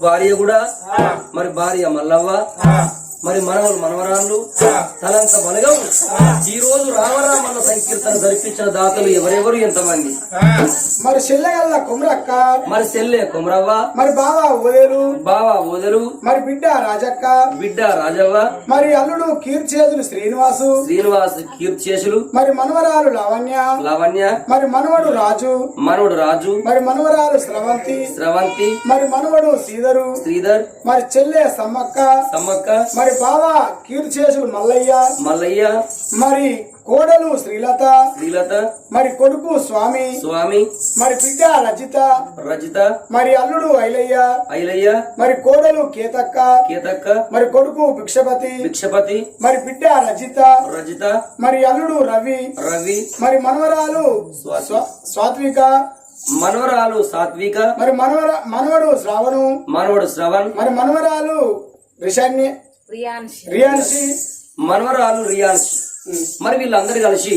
భార్య కూడా? మరి భార్య మల్లవ్వ? మరి మనవలు మనవరాళ్ళు తలంత బలగం ఈ రోజు రామరామన్న సంకీర్తన జరిపించిన దాతలు ఎవరెవరు ఎంతమంది? మరి చెల్లెగల్ల కుమ్రక్క మరి సెల్లె కొమరవ్వ మరి బావ ఓదేలు బావ ఓదరు మరి బిడ్డ రాజక్క బిడ్డ రాజవ్వ మరి అల్లుడు కీర్చేదులు శ్రీనివాసు శ్రీనివాస్ కీర్తిశేషులు మరి మనవరాలు లావణ్య లావణ్య మరి మనవడు రాజు మనవడు రాజు మరి మనవరాలు స్రవంతి స్రవంతి మరి మనవడు శ్రీధరు శ్రీధర్ మరి చెల్లె సమ్మక్క సమ్మక్క మరి బావ కీర్చేసులు మల్లయ్య. మల్లయ్య. మరి కోడలు శ్రీలత. శ్రీలత. మరి కొడుకు స్వామి. స్వామి. మరి బిడ్డ రజిత. రజిత. మరి అల్లుడు ఐలయ్య. ఐలయ్య. మరి కోడలు కేతక్క. కేతక్క. మరి కొడుకు భిక్షపతి. భిక్షపతి. మరి బిడ్డ రజిత. రజిత. మరి అల్లుడు రవి. రవి. మరి మనవరాలు స్వాతి. స్వ- సాత్విక. మనవరాలు సాత్విక. మరి మనవర మనవడు శ్రావణు. మనవడు శ్రవణ్. మరి మనవరాలు రిషాన్య రియాన్షి మనవరాలు రియాన్స్ మరి వీళ్ళందరూ కలిసి!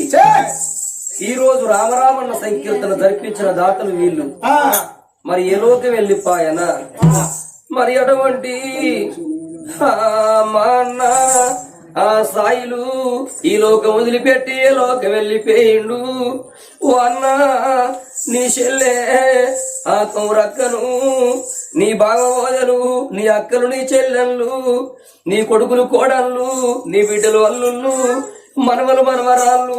ఈ రోజు రామరామన్న సంకీర్తన జరిపించిన దాతలు వీళ్ళు. మరి ఏ లోకి వెళ్ళిపాయన? మరి అటువంటి ఆ సాయిలు ఈ లోకం వదిలిపెట్టి ఏ లోకం వెళ్ళిపోయిండు? ఓ అన్న నీ చెల్లె ఆ కౌరక్కను నీ బాగోదలు నీ అక్కలు నీ చెల్లెళ్ళు నీ కొడుకులు కోడళ్ళు నీ బిడ్డలు అల్లుళ్ళు మనవలు మనవరాళ్ళు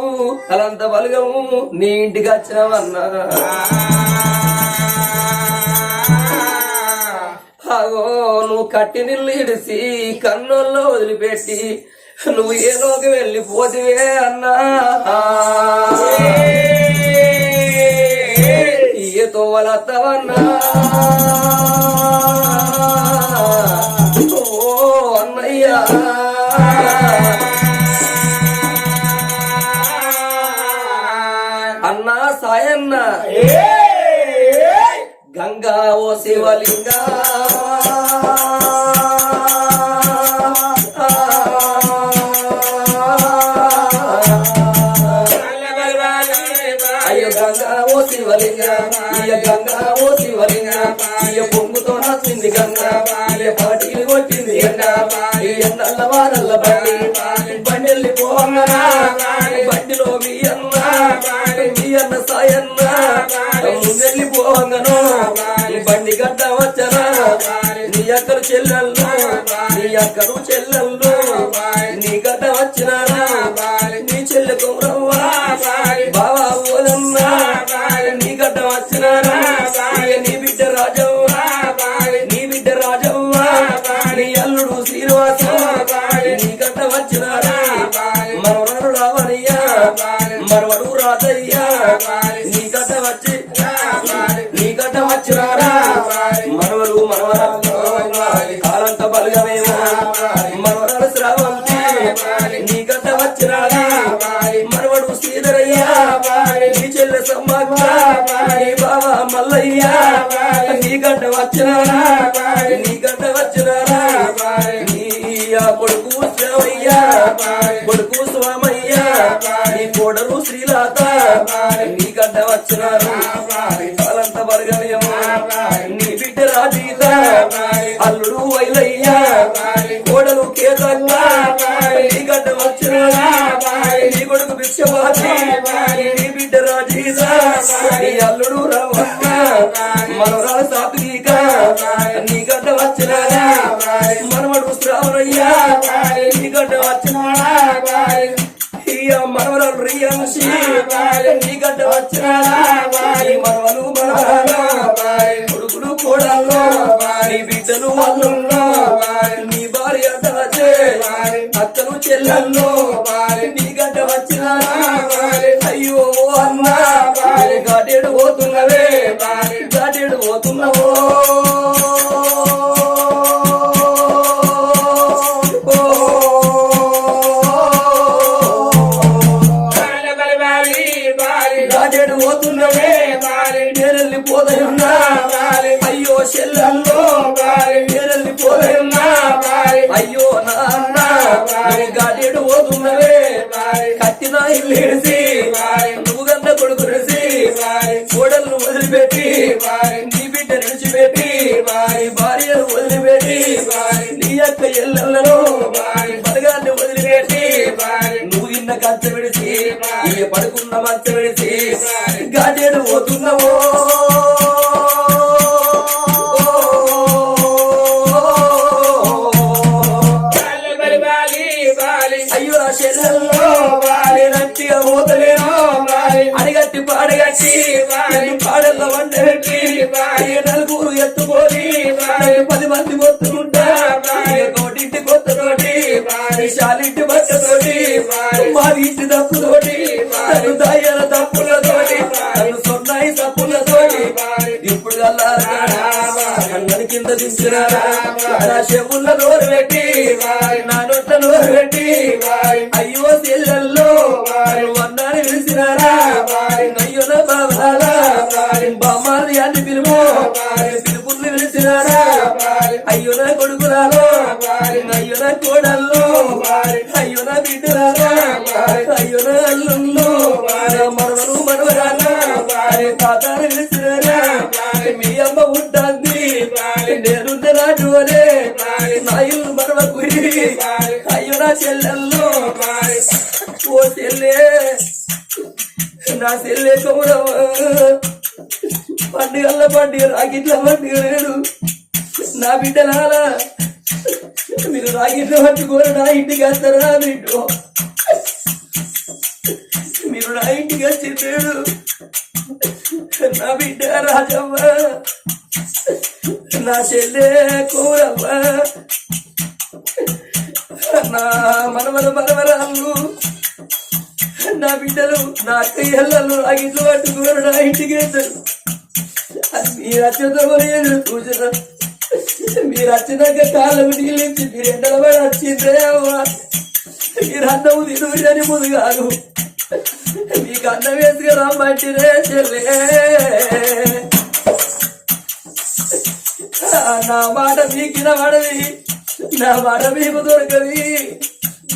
అలంత బలగము నీ ఇంటికి వచ్చినవన్నా. అగో నువ్వు కట్టి నిల్లు ఇడిసి కన్నుల్లో వదిలిపెట్టి నువ్వు ఏలోకి వెళ్ళిపోతివే అన్నా. తోవలత్తవన్నా ఓ అన్నయ్యా. అన్నా సాయన్న. గంగా ఓ శివలింగ. ఓ శివలింగ గంగా ఓ శివలింగ పొంగుతో నచ్చింది గంగా ఇయ పాటిలు కొట్టింది ఎండ ఎండల్ల వారల్ల బండి బండి పోవంగనా బండిలో మీ అన్న మీ అన్న సాయన్న ముందెళ్ళి పోవంగను బండి గడ్డ వచ్చనా నీ అక్కలు చెల్లెళ్ళు నీ అక్కలు చెల్లెళ్ళు నీ గడ్డ వచ్చినారా నీ చెల్లె రవ్వా గడ్డ వచ్చినారా ఇక నీ బిడ్డ రాజవ్వా నీ బిడ్డ రాజవ్వా నీ అల్లుడు శ్రీనివాస నీ గడ్డ వచ్చినారా మరవడు రావయ్యా మరవడు గడ్డ వచ్చినారా నీ గడ్డ వచ్చినారా నీ కొడుకు శివయ్యా కొడుకు స్వామయ్యా నీ కోడలు శ్రీలాత నీ గడ్డ వచ్చినారు కాలంత వర్గమేమో నీ బిడ్డ రాజీత అల్లుడు వైలయ్యా కోడలు కేతక్క నీ గడ్డ వచ్చినారా నీ కొడుకు భిక్షపాతి నీ బిడ్డ రాజీత నీ అల్లుడు రవక్క మనవరాలు సాత్విక. నీ గడ్డ వచ్చినారా మనవడు శ్రావణయ్య నీ గడ్డ వచ్చినాడా? మనవరాలు రియాంశి నీ గడ్డ వచ్చినాడా? మనవలు మనవరాలు? కొడుకులు కోడళ్ళు. నీ బిడ్డలు అల్లుళ్ళు. నీ భార్య అత్తలు చెల్లెల్లో చేసిన ఇల్లు ఇడిసి నువ్వు గంట కొడుకు రిసి కోడలను వదిలిపెట్టి నీ బిడ్డ నిలిచిపెట్టి భార్యను వదిలిపెట్టి నీ యొక్క ఎల్లలను బలగాన్ని వదిలిపెట్టి నువ్వు ఇన్న కంచె విడిసి పడుకున్న మంచె విడిసి గాజేడు పోతున్నావో పాడల్లో వండబెట్టి నలుగురు ఎత్తుకొని పది మంది మొత్తుకుంటా ఇక కోటింటి కొత్తతోటి శాలింటి బట్టతోటి మా ఇంటి తప్పుతోటి తప్పులతోటి నన్ను సొన్నాయి తప్పులతోటి ఇప్పుడు కన్నడి కింద దించిన నా నోరు పెట్టి పిలిచినారా అయ్యో బాబాలా బామ్మారి అని పిలుపు. పిలుపుల్ని పిలిచినారా అయ్యో కొడుకురాలో అయ్యో కోడల్లో అయ్యో బిడ్డరాలో అయ్యో నా మనవలు మనవరాలా తాతాను పిలిచినారా మీ అమ్మ ఉంటుంది నేనుంటే నాటు అనే నా ఇల్లు మనవకు అయ్యో చెల్లెల్లో ఓ చెల్లె నా చెల్లె కౌరవ పండుగల పండుగ రాగిట్ల పండుగ లేడు నా బిడ్డలారా మీరు రాగిట్ల పట్టుకోరు నా ఇంటికి వస్తారు బిడ్డు? మీరు నా ఇంటికి వచ్చి లేడు నా బిడ్డ రాజవ్వ నా చెల్లె కూరవ్వ. నా మనవల మనవరాళ్ళు నా బిడ్డలు నా అక్కయ్యలు నా ఇంట్లో పట్టుకోరు నా ఇంటికి వెళ్తారు. అది మీరు అచ్చతలేదు చూసిన మీరు వచ్చినాక కాళ్ళకు నీళ్ళించి మీరు ఎండల పడి వచ్చిందే అవ్వా. మీరు అన్నం తినుని ముందు కాదు. మీకు అన్నం వేసుకు రమ్మంటిరే చెల్లే. నా మాట మీకిన వాడవి నా మాట మీకు దొరకది.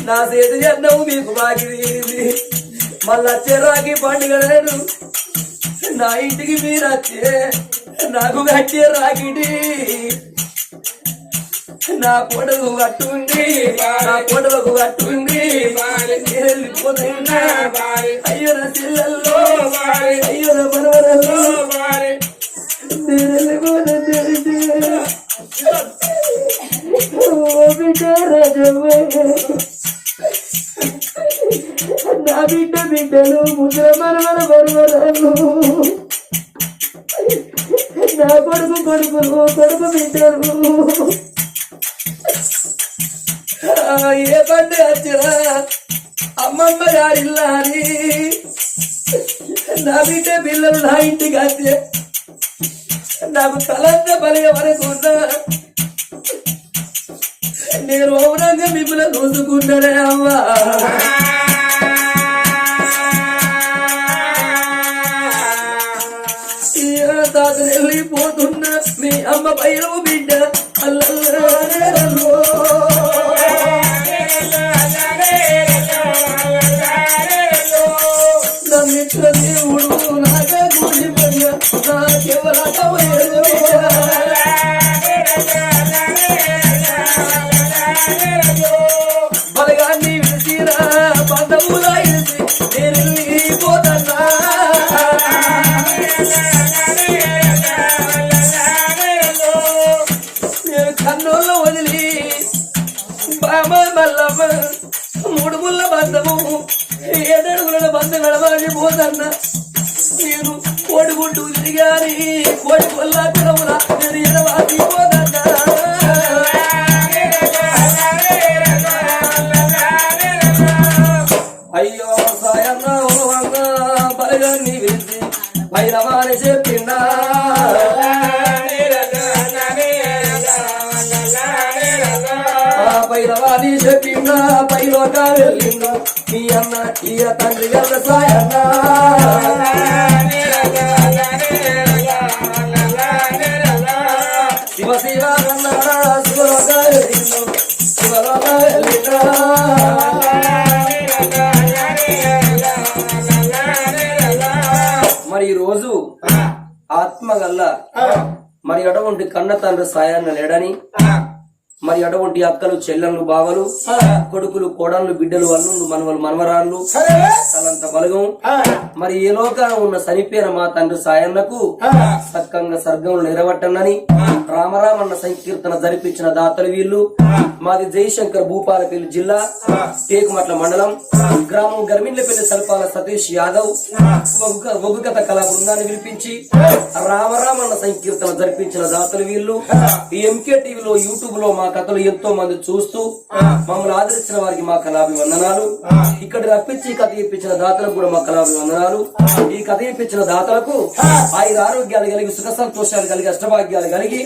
నా చేతి అన్నం మీకు బాకిది మళ్ళా చెరాకి పండుగ లేదు నా ఇంటికి మీరచ్చే నాకు కట్టే రాకిడి నా పొడవు కట్టుంది నా పొడవకు కట్టుంది అయ్యోర వెళ్ళిపోతున్నా. అయ్యో చెల్లెల్లో అయ్యో మనవరల్లో నేను ఓ బిడ్డ రాజవ్వ. బిడ్డ బిడ్డలు ముద్ర మనవర మరువరాలు నా కొడుకు కొడుకులు కొడుకు బిడ్డలు. ఏ పండు వచ్చినా అమ్మమ్మ గారిల్లా నా బిడ్డ పిల్లలు నా ఇంటికి వచ్చే. నాకు తలంత బలిగా వరకున్నా నేను మౌనంగా మిమ్మల్ని చూసుకున్నానే అమ్మా. వెళ్ళిపోతున్నా మీ అమ్మ పైన బిడ్డ అల్లల్లో నమ్మించిన దేవుడు నాగా గుడి పడిన నాకెవరట నేను వదిలి బామ మల్లమ్మ మూడు ముళ్ళ బంధము ఏడడుగుల బంధం నడవాలి పోదన్న నేను కోడి గుడ్డు తిరిగాని కోడి కొల్ల పిలవుల నేను ఎడవాలి పోతన్నా. అయ్యో సాయన్న ఓ అన్న బలగాన్ని విరిచి భైరవాని చెప్పిందా చెప్పిందా పైలోక వెళ్ళిందా? మీ అన్న ఇయ తండ్రి గల్ల సాయన్న. శివ శివ అన్న శివలోక వెళ్ళిందా? శివలోక వెళ్ళిందా? మరి ఈ రోజు ఆత్మ గల్ల మరి అటువంటి కన్న తండ్రి సాయాన్ని లేడని మరి అటువంటి అక్కలు చెల్లెళ్ళు బావలు కొడుకులు కోడళ్ళు బిడ్డలు అల్లుళ్ళు మనవలు మనవరాళ్ళు తలంత బలగం. మరి ఏ లోకాన ఉన్న చనిపోయిన మా తండ్రి సాయన్నకు సక్కంగా స్వర్గంలో నిలబట్టనని రామరామన్న సంకీర్తన జరిపించిన దాతలు వీళ్ళు. మాది జయశంకర్ భూపాలపల్లి జిల్లా టేకుమట్ల మండలం. గ్రామం గర్మిండ్లపల్లి సల్పాల సతీష్ యాదవ్. ఒగ్గు- ఒగ్గుకథ కళా బృందాన్ని పిలిపించి రామరామన్న సంకీర్తన జరిపించిన దాతలు వీళ్ళు. ఈ ఎంకే టీవీలో యూట్యూబ్లో మా కథలు ఎంతో మంది చూస్తూ మమ్మల్ని ఆదరించిన వారికి మా కళాభివందనాలు. ఇక్కడ రప్పించి కథ ఇప్పించిన దాతలకు కూడా మా కళాభివందనాలు. ఈ కథ ఇప్పించిన దాతలకు ఆయుర ఆరోగ్యాలు కలిగి సుఖ సంతోషాలు కలిగి అష్టభాగ్యాలు కలిగి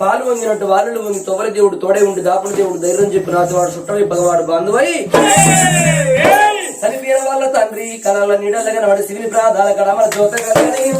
పాలు వంగినట్టు వాళ్ళు వంగి తొవరి దేవుడు తోడే ఉండి దాపుడు దేవుడు ధైర్యం చెప్పి నాతో వాడు చుట్టవి పగవాడు బంధువై. చనిపోయిన వాళ్ళ తండ్రి కళల నీడలుగా నడి శివుని ప్రాధాల కడమల జ్యోత కలిగి.